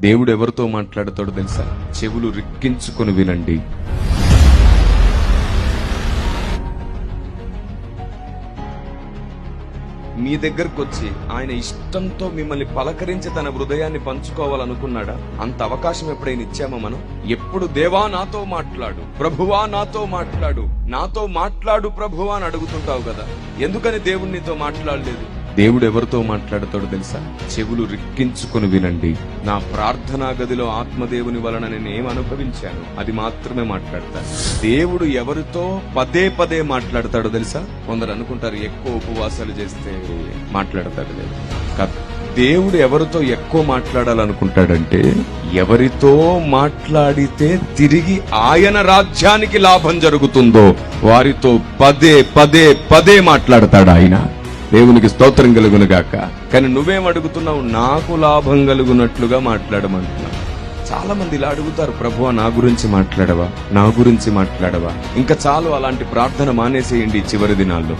దేవుడు ఎవరితో మాట్లాడతాడో తెలుసా? చెవులు రిక్కించుకొని వినండి. మీ దగ్గరకు వచ్చి ఆయన ఇష్టంతో మిమ్మల్ని పలకరించి తన హృదయాన్ని పంచుకోవాలనుకున్నాడా? అంత అవకాశం ఎప్పుడైనా ఇచ్చామా మనం? ఎప్పుడు దేవా నాతో మాట్లాడు ప్రభువా నాతో మాట్లాడు నాతో మాట్లాడు ప్రభువా అని అడుగుతుంటావు కదా? ఎందుకని దేవుణ్ణితో మాట్లాడలేదు? దేవుడు ఎవరితో మాట్లాడతాడో తెలుసా? చెవులు రిక్కించుకొని వినండి. నా ప్రార్థనా గదిలో ఆత్మదేవుని వలన నేను ఏం అనుభవించాను? అది మాత్రమే మాట్లాడతాను. దేవుడు ఎవరితో పదే పదే మాట్లాడతాడో తెలుసా? కొందరు అనుకుంటారు ఎక్కువ ఉపవాసాలు చేస్తే మాట్లాడతాడు లేదు. కాదు దేవుడు ఎవరితో ఎక్కువ మాట్లాడాలనుకుంటాడంటే ఎవరితో మాట్లాడితే తిరిగి ఆయన రాజ్యానికి లాభం జరుగుతుందో వారితో పదే పదే పదే మాట్లాడతాడు ఆయన. దేవునికి స్తోత్రం కలుగును గాక కానీ నువ్వేం అడుగుతున్నావు? నాకు లాభం కలుగునట్లుగా మాట్లాడమంటున్నావు. చాలా మంది ఇలా అడుగుతారు ప్రభువా నా గురించి మాట్లాడవా? నా గురించి మాట్లాడవా? ఇంకా చాలు అలాంటి ప్రార్థన మానేసేయండి చివరి దినాల్లో.